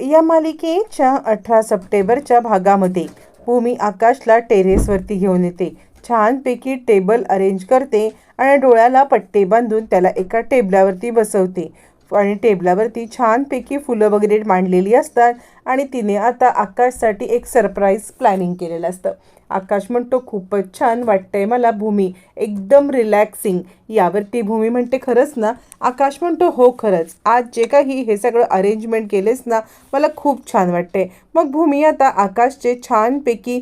या मालिकेच्या अठरा सप्टेंबरच्या भागामध्ये भूमी आकाशला टेरेसवरती घेऊन येते. छानपैकी टेबल अरेंज करते आणि डोळ्याला पट्टे बांधून त्याला एका टेबलावरती बसवते. आणि टेबलावरती छानपैकी फुलं वगैरे मांडलेली असतात आणि तिने आता आकाशसाठी एक सरप्राईज प्लॅनिंग केलेलं असतं. आकाश म्हणतो खूपच छान वाटतंय मला भूमी. एकदम रिलॅक्सिंग यावरती भूमी म्हणते खरंच ना? आकाश म्हणतो हो खरंच. आज जे काही हे सगळं अरेंजमेंट केलेस ना मला खूप छान वाटते मग भूमी आता आकाशचे छानपैकी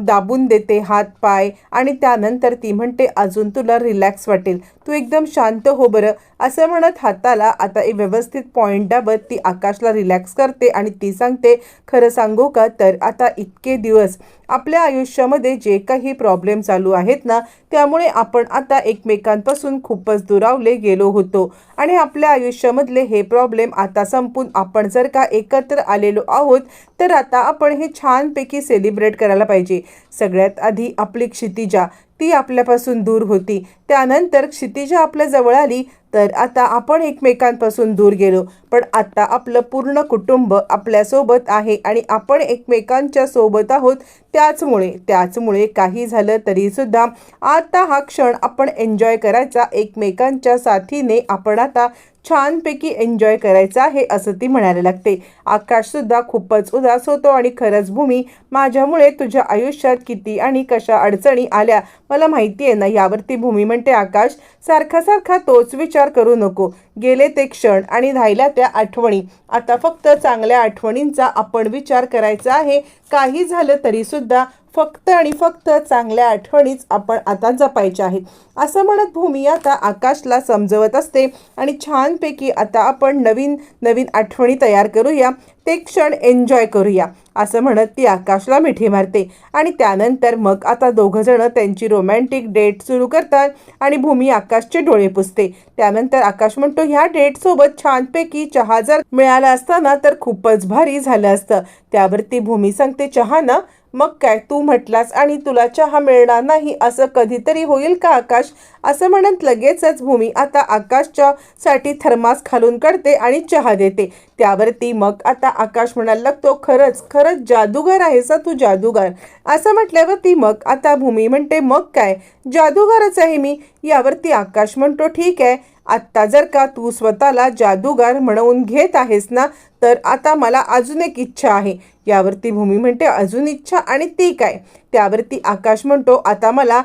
दाबून देते हात पाय आणि त्यानंतर ती म्हणते अजून तुला रिलॅक्स वाटेल. तू एकदम शांत हो बरं. असं म्हणत हाताला आता एक व्यवस्थित पॉईंट दाबत ती आकाशला रिलॅक्स करते आणि ती सांगते खरं सांगू का? तर आता इतके दिवस आपल्या आयुष्यामध्ये जे काही प्रॉब्लेम चालू आहेत ना त्यामुळे आपण आता एकमेकांपासून खूपच दुरावले गेलो होतो. आणि आपल्या आयुष्यामधले हे प्रॉब्लेम आता संपून आपण जर का एकत्र आलेलो आहोत तर आता आपण हे छानपैकी सेलिब्रेट करायला पाहिजे. सगळ्यात आधी आपली क्षितिजा. ती आपल्यापासून दूर होती. त्यानंतर क्षितिजा आपल्या जवळ आली. तर आता आपण एकमेकांपासून दूर गेलो. पण आता आपलं पूर्ण कुटुंब आपल्यासोबत आहे आणि आपण एकमेकांच्या सोबत आहोत. त्याचमुळे त्याचमुळे काही झालं तरीसुद्धा आता हा क्षण आपण एन्जॉय करायचा. एकमेकांच्या साथीने आपण आता छानपैकी एन्जॉय करायचं आहे असं ती म्हणायला लागते. आकाशसुद्धा खूपच उदास होतो आणि खरंच भूमी माझ्यामुळे तुझ्या आयुष्यात किती आणि कशा अडचणी आल्या मला माहिती आहे ना यावरती भूमी म्हणते आकाश सारखा सारखा तोच विचार करू नको. गेले ते क्षण आणि राहिल्या त्या आठवणी. आता फक्त चांगल्या आठवणींचा आपण विचार करायचा आहे. काही झालं तरीसुद्धा फक्त आणि फक्त चांगल्या आठवणीच आपण आता जपायच्या आहेत. असं म्हणत भूमी आता आकाशला समजवत असते आणि छानपैकी आता आपण नवीन नवीन आठवणी तयार करूया. ते क्षण एन्जॉय करूया असं म्हणत ती आकाशला मिठी मारते. आणि त्यानंतर मग आता दोघंजणं त्यांची रोमॅन्टिक डेट सुरू करतात आणि भूमी आकाशचे डोळे पुसते. त्यानंतर आकाश म्हणतो ह्या डेटसोबत छानपैकी चहा जर मिळाला असता ना तर खूपच भारी झालं असतं. त्यावरती भूमी सांगते चहा ना मग काय तू म्हटलास आणि तुला चहा मिळणार नाही असं कधीतरी होईल का आकाश? असं म्हणत लगेचच भूमी आता आकाशच्या साठी थर्मास खालून काढते आणि चहा देते. त्यावरती मग आता आकाश म्हणायला लागतो खरंच खरंच जादूगार आहेस तू जादूगार. असं म्हटल्यावरती मग आता भूमी म्हणते मग काय? जादूगारच आहे मी. यावरती आकाश म्हणतो ठीक आहे. आत्ता जर का तू स्वतःला जादूगार म्हणवून घेत आहेस ना तर आता मला अजून एक इच्छा आहे. यावरती भूमी म्हणते अजून इच्छा आणि ती काय? त्यावरती आकाश म्हणतो आता मला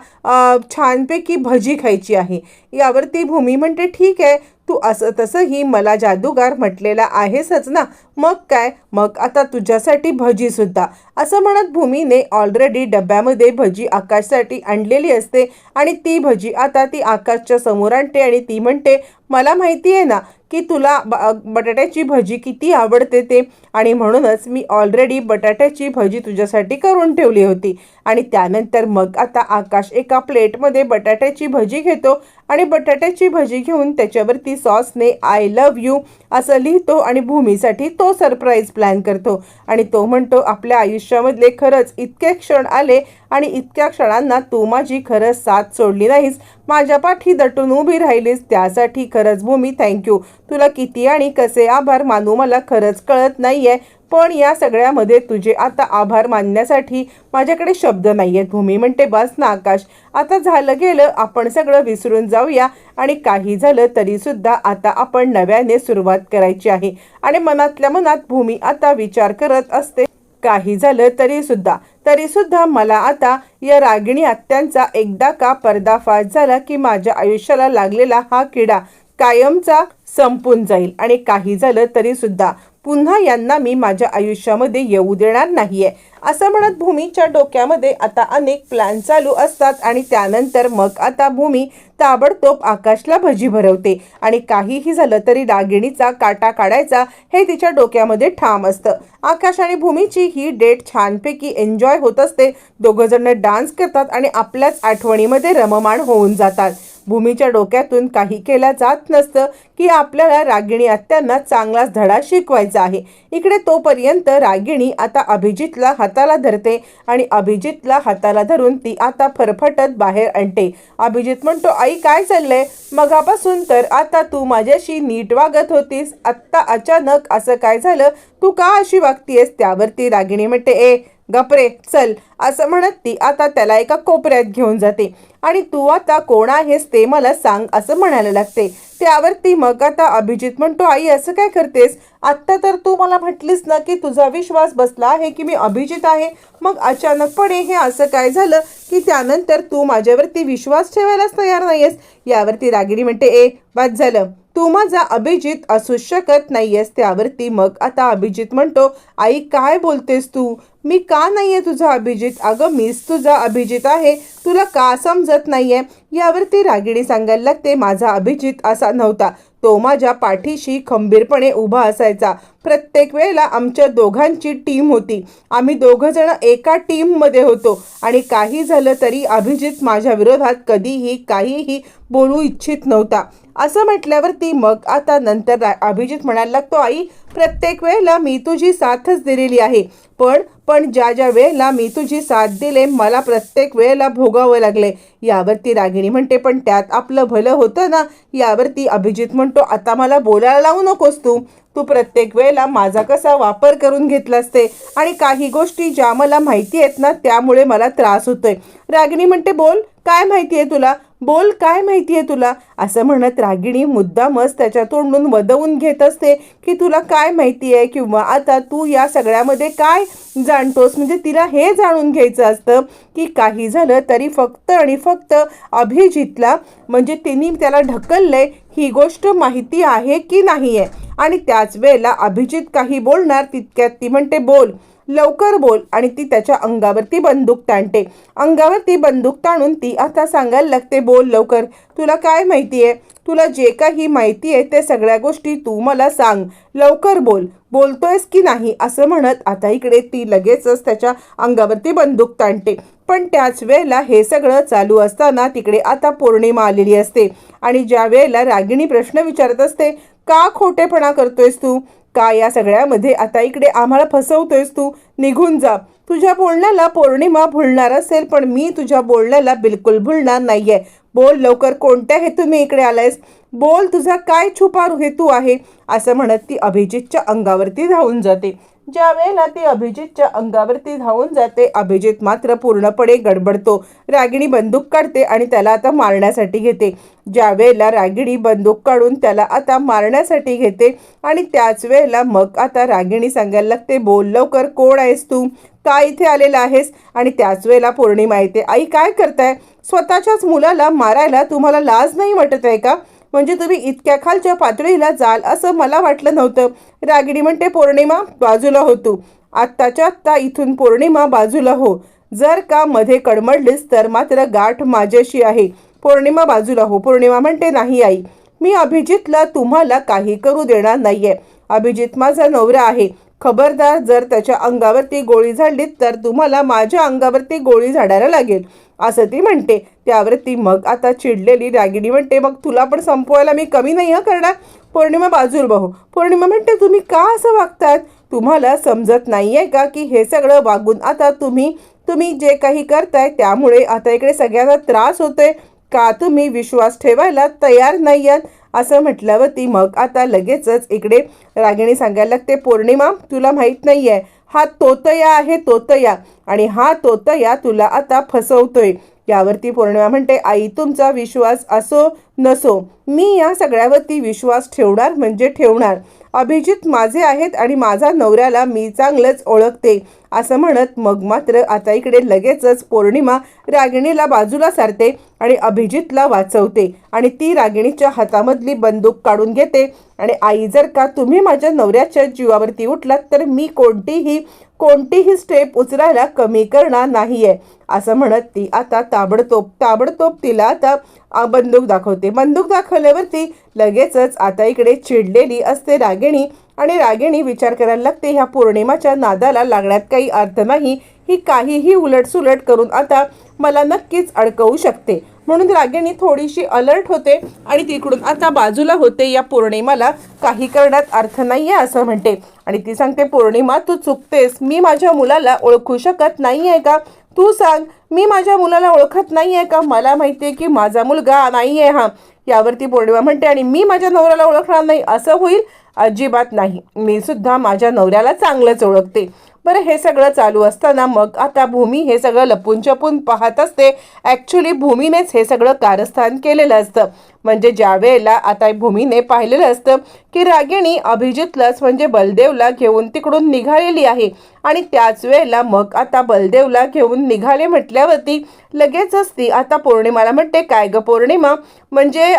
छानपैकी भजी खायची आहे. यावरती भूमी म्हणते ठीक आहे तू असं तसंही मला जादूगार म्हटलेला आहेसच ना. मग काय? मग आता तुझ्यासाठी भजीसुद्धा असं म्हणत भूमीने ऑलरेडी डब्यामध्ये भजी आकाशसाठी आणलेली असते आणि ती भजी आता ती आकाशच्या समोर आणते आणि ती म्हणते मला माहिती आहे ना की तुला ब बटाट्याची भजी किती आवडते ते? आणि म्हणूनच मी ऑलरेडी बटाट्याची भजी तुझ्यासाठी करून ठेवली होती. आणि त्यानंतर मग आता आकाश एका प्लेटमध्ये बटाट्याची भजी घेतो आणि बटाट्याची भजी घेऊन त्याच्यावरती सॉसने आय लव्ह यू असं लिहितो आणि भूमीसाठी तो सरप्राईज प्लॅन करतो. आणि तो म्हणतो आपल्या आयुष्यामधले खरंच इतके क्षण आले आणि इतक्या क्षणांना तू माझी खरंच साथ सोडली नाहीस. माझ्या पाठी दटून उभी राहिलीस त्यासाठी खरंच भूमी थँक्यू तुला किती आणि कसे आभार मानू मला खरंच कळत नाही आहे पण या सगळ्यामध्ये तुझे आता आभार मानण्यासाठी माझ्याकडे शब्द नाही आहेत भूमी. म्हणते बस ना आकाश. आता झालं गेलं आपण सगळं विसरून जाऊया. आणि काही झालं तरीसुद्धा आता आपण नव्याने सुरुवात करायची आहे. आणि मनातल्या मनात भूमी आता विचार करत असते काही झालं तरीसुद्धा तरीसुद्धा मला आता या रागिणी आत्यांचा एकदा का पर्दाफाश झाला की माझ्या आयुष्याला लागलेला हा किडा कायमचा संपून जाईल. आणि काही झालं तरीसुद्धा पुन्हा यांना मी माझ्या आयुष्यामध्ये येऊ देणार नाहीये. असं म्हणत भूमीच्या डोक्यामध्ये आता अनेक प्लॅन चालू असतात आणि त्यानंतर मग आता भूमी ताबडतोब आकाशला भजी भरवते. आणि काहीही झालं तरी रागिणीचा काटा काढायचा हे तिच्या डोक्यामध्ये ठाम असतं. आकाश आणि भूमीची ही डेट छानपैकी एन्जॉय होत असते. दोघंजणं डान्स करतात आणि आपल्याच आठवणीमध्ये रममाण होऊन जातात. भूमीच्या डोक्यातून काही केल्या जात नसतं की आपल्याला रागिणी आत्यांना चांगलाच धडा शिकवायचा आहे. इकडे तोपर्यंत रागिणी आता अभिजितला हाताला धरते आणि अभिजितला हाताला धरून ती आता फरफटत बाहेर आणते. अभिजित म्हणतो आई काय चाललंय? मगापासून तर आता तू माझ्याशी नीट वागत होतीस. आत्ता अचानक असं काय झालं? तू का अशी वागतीयस? त्यावरती रागिणी म्हणते ए गपरे चल असं म्हणत ती आता त्याला एका कोपऱ्यात घेऊन जाते. आणि तू आता कोण आहेस ते मला सांग असं म्हणायला लागते. त्यावर ती मग आता अभिजित म्हणतो आई असं काय करतेस? आत्ता तर तू मला म्हटलीस ना की तुझा विश्वास बसला आहे की मी अभिजित आहे. मग अचानकपणे हे असं काय झालं की त्यानंतर तू माझ्यावरती विश्वास ठेवायलाच तयार नाहीयेस? यावरती रागिणी म्हणते ए बाद झालं. तू माझा अभिजित असू शकत नाहीयेस त्यावरती. मग आता अभिजित म्हणतो आई काय बोलतेस तू? मी का नाही आहे तुझा अभिजित? अगं मीच तुझा अभिजित आहे. तुला का समजत नाही आहे यावरती रागिणी सांगायला लागते माझा अभिजित असा नव्हता. तो माझ्या पाठीशी खंबीरपणे उभा असायचा. प्रत्येक वेळेला आमच्या दोघांची टीम होती. आम्ही दोघंजण एका टीममध्ये होतो. आणि काही झालं तरी अभिजित माझ्या विरोधात कधीही काहीही बोलू इच्छित नव्हता. असं म्हटल्यावरती मग आता नंतर रा- अभिजित म्हणायला लागतो आई प्रत्येक वेळेला मी तुझी साथच दिलेली आहे. पण पण ज्या ज्या वेळेला मी तुझी साथ दिले मला प्रत्येक वेळेला भोगावं लागले. यावरती रागिणी म्हणते पण त्यात आपलं भलं होतं ना? यावरती अभिजित म्हणतो आता मला बोलायला लावू नकोस तू. तू प्रत्येक वेळेला माझा कसा वापर करून घेतलास ते आणि काही गोष्टी ज्या मला माहिती आहेत ना त्यामुळे मला त्रास होतोय. रागिणी म्हणते बोल काय माहिती आहे तुला? बोल काय माहिती आहे तुला? असं म्हणत रागिणी मुद्दामच त्याच्या तोंडून वदवून घेत असते की तुला काय माहिती आहे किंवा आता तू या सगळ्यामध्ये काय जाणतोस? म्हणजे तिला हे जाणून घ्यायचं असतं की काही झालं तरी फक्त आणि फक्त अभिजितला म्हणजे तिने त्याला ढकललंय ही गोष्ट माहिती आहे की नाही आहे आणि त्याच वेळेला अभिजित काही बोलणार तितक्यात ती म्हणते बोल. लवकर बोल. आणि ती त्याच्या अंगावरती बंदूक ताणते. अंगावरती बंदूक ताणून ती आता सांगायला लागते बोल लवकर. तुला काय माहिती आहे तुला जे काही माहिती आहे ते सगळ्या गोष्टी तू मला सांग. लवकर बोल. बोलतोयस की नाही? असं म्हणत आता इकडे ती लगेचच त्याच्या अंगावरती बंदूक ताणते. पण त्याच वेळेला हे सगळं चालू असताना तिकडे आता पौर्णिमा आलेली असते. आणि ज्या वेळेला रागिणी प्रश्न विचारत असते का खोटेपणा करतोयस तू? का या सगळ्यामध्ये आता इकडे आम्हाला फसवतोयस तू? निघून जा. तुझ्या बोलण्याला पौर्णिमा भुलणार असेल पण मी तुझ्या बोलण्याला बिलकुल भुलणार नाही आहे बोल लवकर कोणत्या हेतूने इकडे आलायस? बोल तुझा काय छुपा हेतू आहे? असं म्हणत ती अभिजितच्या अंगावरती धावून जाते. ज्या वेळेला ती अभिजितच्या अंगावरती धावून जाते अभिजित मात्र पूर्णपणे गडबडतो. रागिणी बंदूक काढते आणि त्याला आता मारण्यासाठी घेते. ज्या वेळेला रागिणी बंदूक काढून त्याला आता मारण्यासाठी घेते आणि त्याच वेळेला मग आता रागिणी सांगायला लागते बोल लवकर कोण आहेस तू? का इथे आलेला आहेस? आणि त्याच वेळेला पौर्णिमा येते आई काय करताय? स्वतःच्याच मुलाला मारायला तुम्हाला लाज नाही वाटत आहे का? म्हणजे तुम्ही इतक्या खालच्या पातळीला जाल असं मला वाटलं नव्हतं. रागिणी म्हणते पौर्णिमा बाजूला हो तू. आत्ताच्या आत्ता इथून पौर्णिमा बाजूला हो. जर का मध्ये कडमडलीस तर मात्र गाठ माझ्याशी आहे. पौर्णिमा बाजूला हो. पौर्णिमा म्हणते नाही आई मी अभिजितला तुम्हाला काही करू देणार नाहीये. अभिजित माझा नवरा आहे. खबरदार जर त्याच्या अंगावरती गोळी झाडली तर तुम्हाला माझ्या अंगावरती गोळी झाडायला लागेल. असं ती म्हणते. त्यावर ती मग आता चिडलेली रागिणी म्हणते मग तुला पण संपवायला मी कमी नाही हं करणार? पौर्णिमा बाजूर बहो पौर्णिमा म्हणते तुम्ही का असं वागतात तुम्हाला समजत नाही आहे का की हे सगळं वागून आता तुम्ही तुम्ही जे काही करताय त्यामुळे आता इकडे सगळ्यांना त्रास होतोय. का तुम्ही विश्वास ठेवायला तयार नाही आहात असं म्हटल्यावरती मग आता लगेचच इकडे रागिणी सांगायला लागते पौर्णिमा तुला माहीत नाही आहे हा तोतया आहे तोतया. आणि हा तोतया तुला आता फसवतोय. यावरती पौर्णिमा म्हणते आई तुमचा विश्वास असो नसो मी या सगळ्यावरती विश्वास ठेवणार म्हणजे ठेवणार. अभिजित माझे आहेत आणि माझा नवऱ्याला मी चांगलंच ओळखते. असं म्हणत मग मात्र आता इकडे लगेचच पौर्णिमा रागिणीला बाजूला सारते आणि अभिजितला वाचवते आणि ती रागिणीच्या हातामधली बंदूक काढून घेते. आणि आई जर का तुम्ही माझ्या नवऱ्याच्या जीवावरती उठलात तर मी कोणतीही कोणतीही स्टेप उचलायला कमी करणार नाही आहे असं म्हणत ती आता ताबडतोब ताबडतोब तिला आता बंदूक दाखवते. बंदूक दाखवल्यावरती लगेचच आता इकडे चिडलेली असते रागिणी आणि रागिणी विचार करायला लागते ह्या पौर्णिमाच्या नादाला लागण्यात काही अर्थ नाही. ही काहीही उलटसुलट करून आता मला नक्कीच अडकवू शकते. म्हणून रागिणी थोडीशी अलर्ट होते आणि तिकडून आता बाजूला होते. या पौर्णिमाला काही करण्यात अर्थ नाही आहे असं म्हणते. आणि ती सांगते पौर्णिमा तू चुकतेस. मी माझ्या मुलाला ओळखू शकत नाही आहे का? तू सांग मी माझ्या मुलाला ओळखत नाही आहे का? मला माहिती आहे की माझा मुलगा नाही आहे हा. यावरती पौर्णिमा म्हणते आणि मी माझ्या नवऱ्याला ओळखणार नाही. असं होईल? अजिबात नाही. मी सुद्धा माझ्या नवऱ्याला चांगलंच ओळखते. बरं हे सगळं चालू असताना मग आता भूमी हे सगळं लपून छपून पाहत असते. ॲक्च्युली भूमीनेच हे सगळं कारस्थान केलेलं असतं. म्हणजे ज्या वेळेला आता भूमीने पाहिलेलं असतं की रागिणी अभिजितलाच म्हणजे बलदेवला घेऊन तिकडून निघालेली आहे. आणि त्याच वेळेला मग आता बलदेवला घेऊन निघाले म्हटल्यावरती लगेचच ती आता पौर्णिमाला म्हणते. काय ग पौर्णिमा? म्हणजे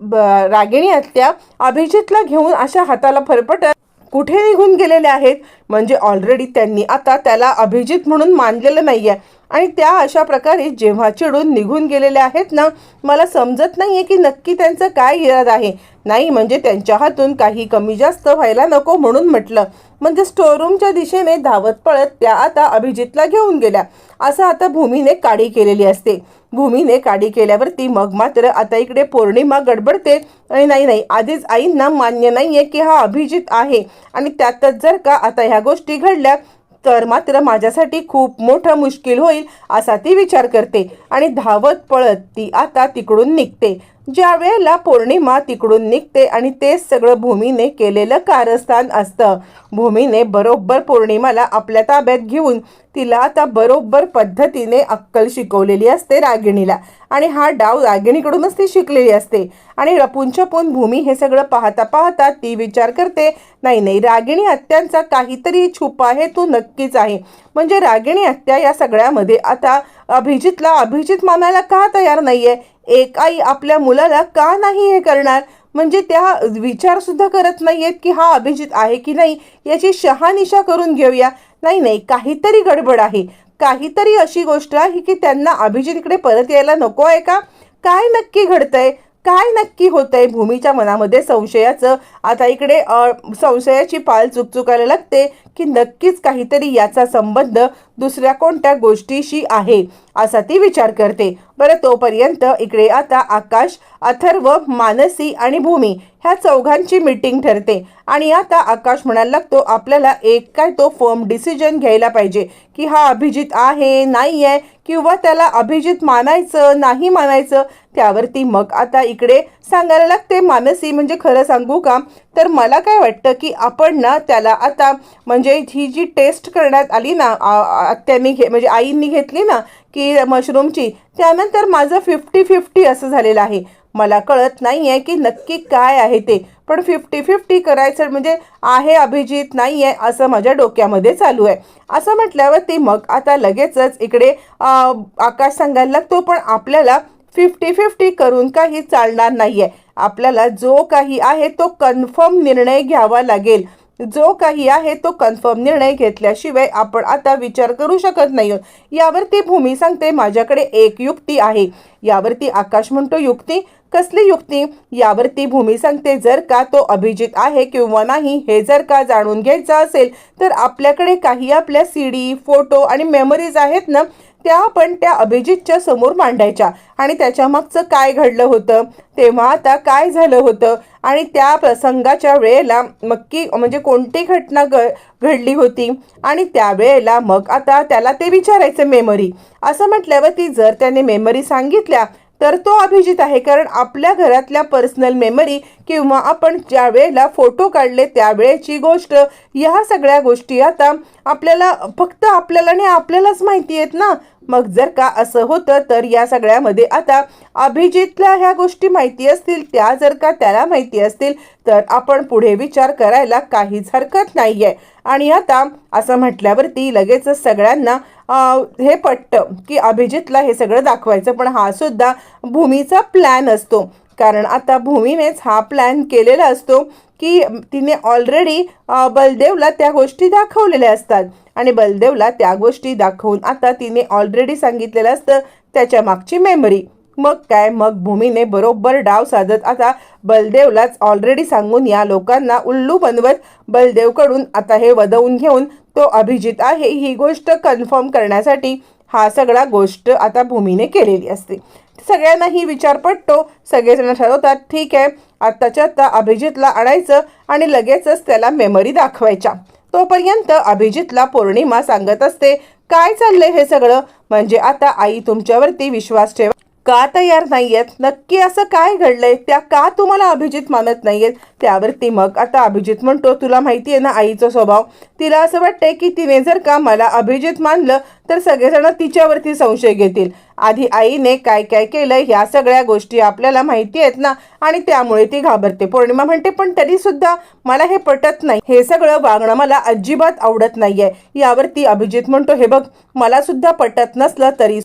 ब- रागिणी आत्या अभिजितला घेऊन अशा हाताला फरफटत कुठे निघून गेलेले आहेत. म्हणजे ऑलरेडी त्यांनी आता त्याला अभिजित म्हणून मानलेलं नाही आहे आणि त्या अशा प्रकारे जेव्हा चिडून निघून गेलेल्या आहेत ना मला समजत नाही आहे की नक्की त्यांचं काय इराद आहे. नाही म्हणजे त्यांच्या हातून काही कमी जास्त व्हायला नको म्हणून म्हटलं. म्हणजे स्टोरूमच्या दिशेने धावत पळत त्या आता अभिजितला घेऊन गेल्या. असं आता भूमीने काडी केलेली असते. भूमीने काडी केल्यावरती मग मात्र आता इकडे पौर्णिमा गडबडते. आणि नाही नाही आधीच आईंना मान्य नाही आहे की हा अभिजित आहे. आणि त्यातच जर का आता ह्या गोष्टी घडल्या तर मात्र माझ्यासाठी खूप मोठं मुश्किल होईल असा ती विचार करते आणि धावत पळत ती आता तिकडून निघते. ज्या वेळेला पौर्णिमा तिकडून निघते आणि तेच सगळं भूमीने केलेलं कारस्थान असतं. भूमीने बरोबर पौर्णिमाला आपल्या ताब्यात घेऊन तिला आता बरोबर पद्धतीने अक्कल शिकवलेली असते रागिणीला. आणि हा डाव रागिणीकडूनच ती शिकलेली असते. आणि रपून छपून भूमी हे सगळं पाहता पाहता ती विचार करते नाही नाही रागिणी हत्यांचा काहीतरी छुपा आहे तो नक्कीच आहे. म्हणजे रागिणी हत्या या सगळ्यामध्ये आता अभिजितला अभिजित मानायला का तयार नाही आहे एक आई आपल्या मुलाला का नाही हे करणार? म्हणजे त्या विचारसुद्धा करत नाही आहेत की हा अभिजित आहे की नाही याची शहानिशा करून घेऊया. नाही नाही काहीतरी गडबड आहे. काहीतरी अशी गोष्ट आहे की त्यांना अभिजित इकडे परत यायला नको आहे का? काय नक्की घडतंय? काय नक्की होतंय भूमीच्या मनामध्ये संशयाचं? आता इकडे संशयाची पाल चुकचुकायला लागते की नक्कीच काहीतरी याचा संबंध दुसऱ्या कोणत्या गोष्टीशी आहे असा ती विचार करते. बरं तोपर्यंत इकडे आता आकाश अथर्व मानसी आणि भूमी ह्या चौघांची मीटिंग ठरते. आणि आता आकाश म्हणायला लागतो आपल्याला एक काय तो फर्म डिसिजन घ्यायला पाहिजे की हा अभिजित आहे नाही आहे किंवा त्याला अभिजित मानायचं नाही मानायचं त्यावरती मग आता इकडे सांगायला लागते मानसी म्हणजे खरं सांगू का? तर मला काय वाटतं की आपण ना त्याला आता म्हणजे ही जी टेस्ट करण्यात आली ना आ- आ- आत्यांनी घे म्हणजे आईंनी घेतली ना की मशरूमची त्यानंतर माझं फिफ्टी फिफ्टी असं झालेलं आहे. मला कळत नाही आहे की नक्की काय आहे ते. पण फिफ्टी फिफ्टी करायचं म्हणजे आहे अभिजित नाही आहे असं माझ्या डोक्यामध्ये चालू आहे. असं म्हटल्यावरती मग आता लगेचच इकडे आकाश सांगायला लागतो पण आपल्याला फिफ्टी फिफ्टी करून काही चालणार नाही आहे आपल्याला जो काही आहे तो कन्फर्म निर्णय घ्यावा लागेल. जो काही आहे तो कन्फर्म निर्णय घेतल्याशिवाय आपण आता विचार करू शकत नाही. यावरती भूमी सांगते माझ्याकडे एक युक्ती आहे. यावरती आकाश म्हणतो युक्ती. कसली युक्ती? यावरती भूमी सांगते जर का तो अभिजित आहे किंवा नाही हे जर का जाणून घ्यायचं असेल तर आपल्याकडे काही आपल्या सी डी फोटो आणि मेमरीज आहेत ना त्या आपण त्या अभिजितच्या समोर मांडायच्या. आणि त्याच्या मागचं काय घडलं होतं? तेव्हा आता काय झालं होतं? आणि त्या प्रसंगाच्या वेळेला नक्की म्हणजे कोणती घटना घ घडली होती? आणि त्यावेळेला मग आता त्याला ते विचारायचं मेमरी असं म्हटल्यावर ती जर त्याने मेमरी सांगितल्या तर तो अभिजित आहे. कारण आपल्या घरातल्या पर्सनल मेमरी किंवा आपण ज्या वेळेला फोटो काढले त्यावेळेची गोष्ट ह्या सगळ्या गोष्टी आता आपल्याला फक्त आपल्याला नाही आपल्यालाच माहिती आहेत ना? मग जर का असं होतं तर या सगळ्यामध्ये आता अभिजितला ह्या गोष्टी माहिती असतील त्या जर का त्याला माहिती असतील तर आपण पुढे विचार करायला काहीच हरकत नाही आहे आणि आता असं म्हटल्यावरती लगेचच सगळ्यांना हे पटतं की अभिजितला हे सगळं दाखवायचं पण हा सुद्धा भूमीचा प्लॅन असतो. कारण आता भूमीनेच हा प्लॅन केलेला असतो की तिने ऑलरेडी बलदेवला त्या गोष्टी दाखवलेल्या असतात. आणि बलदेवला त्या गोष्टी दाखवून आता तिने ऑलरेडी सांगितलेलं असतं त्याच्या मागची मेमरी मग काय? मग भूमीने बरोबर डाव साधत आता बलदेवलाच ऑलरेडी सांगून या लोकांना उल्लू बनवत बलदेवकडून आता हे वदवून घेऊन तो अभिजित आहे ही गोष्ट कन्फर्म करण्यासाठी हा सगळा गोष्ट आता भूमीने केलेली असते. सगळ्यांनाही विचार पटतो सगळेजण ठरवतात ठीक आहे आत्ताच्या आत्ता अभिजितला आणायचं आणि लगेचच त्याला मेमरी दाखवायच्या. तोपर्यंत अभिजितला पौर्णिमा सांगत असते काय चाललंय हे सगळं? म्हणजे आता आई तुमच्यावरती विश्वास ठेवा. का तयार नाहीयेत? नक्की असं काय घडलंय? त्या का तुम्हाला अभिजित मानत नाहीयेत? त्यावरती मग आता अभिजित म्हणतो तुला माहिती आहे ना आईचा स्वभाव? तिला असं वाटतंय की तिने जर का मला अभिजित मानलं तर सगळेजण तिच्यावरती संशय घेतील. आधी आईने काय काय केलं ह्या सगळ्या गोष्टी आपल्याला माहिती आहेत ना. आणि त्यामुळे ती घाबरते. पौर्णिमा म्हणते पण तरी सुद्धा मला हे पटत नाही. हे सगळं वागणं मला अजिबात आवडत नाहीये. यावरती अभिजित म्हणतो हे बघ मला सुद्धा पटत नसलं तरी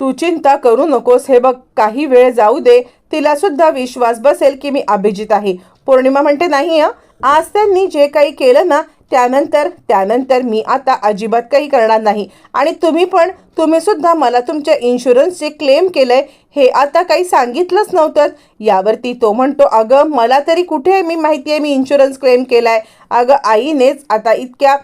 तू चिंता करू नकोस. हे बघ काही वेळ जाऊ दे. तिला सुद्धा विश्वास बसेल की मी अभिजित आहे. पौर्णिमा म्हणते नाही हं. आज त्यांनी जे काही केलं ना त्यानंतर त्यानंतर मी आता अजिबात काही करणार नाही. आणि तुम्ही पण तुम्ही सुद्धा मला तुमच्या इन्शुरन्सचे क्लेम केलंय हे आता काही सांगितलंच नव्हतं. यावरती तो म्हणतो अगं मला तरी कुठे आहे मी माहिती आहे मी इन्शुरन्स क्लेम केलाय. अगं आईनेच आता इतक्या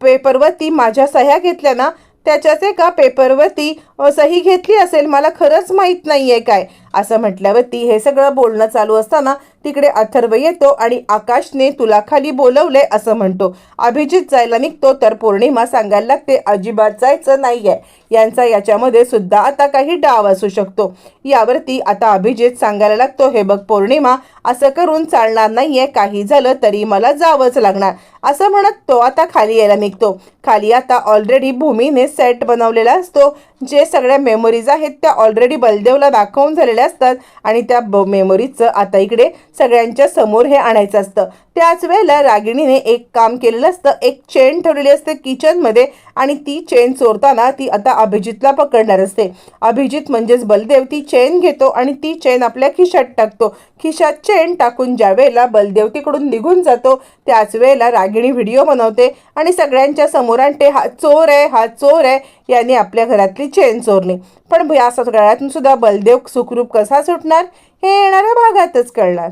पेपरवरती माझ्या सह्या घेतल्या ना त्याच्याच एका पेपरवरती सही घेतली असेल मला खरंच माहीत नाही आहे काय. असं म्हटल्यावरती हे सगळं बोलणं चालू असताना तिकडे अथर्व येतो आणि आकाशने तुला खाली बोलवलंय असं म्हणतो. अभिजित जायला निघतो तर पौर्णिमा सांगायला लागते अजिबात जायचं नाहीये. यांचा याच्यामध्ये सुद्धा आता काही डाव असू शकतो. यावरती आता अभिजित सांगायला लागतो हे बघ पौर्णिमा असं करून चालणार नाहीये काही झालं तरी मला जावंच लागणार. असं म्हणत तो आता खाली यायला निघतो. खाली आता ऑलरेडी भूमीने सेट बनवलेला असतो. जे सगळ्या मेमरीज आहेत त्या ऑलरेडी बलदेवला दाखवून झालेल्या असतात आणि त्या ब मेमोरीजचं आता इकडे सगळ्यांच्या समोर हे आणायचं असतं. त्याच वेळेला रागिणीने एक काम केलेलं असतं. एक चेन ठेवलेली असते किचनमध्ये आणि ती चेन चोरताना ती आता अभिजितला पकडणार असते. अभिजित म्हणजेच बलदेव ती चेन घेतो आणि ती चेन आपल्या खिशात टाकतो. खिशात चेन टाकून ज्या वेळेला बलदेव तिकडून निघून जातो त्याच वेळेला रागिणी व्हिडिओ बनवते आणि सगळ्यांच्या समोर आणते हा चोर आहे हा चोर आहे. यांनी आपल्या घरातली चेन चोरली. पण या सगळ्यातून सुद्धा बलदेव सुखरूप कसा सुटणार हे येणाऱ्या भागातच कळणार.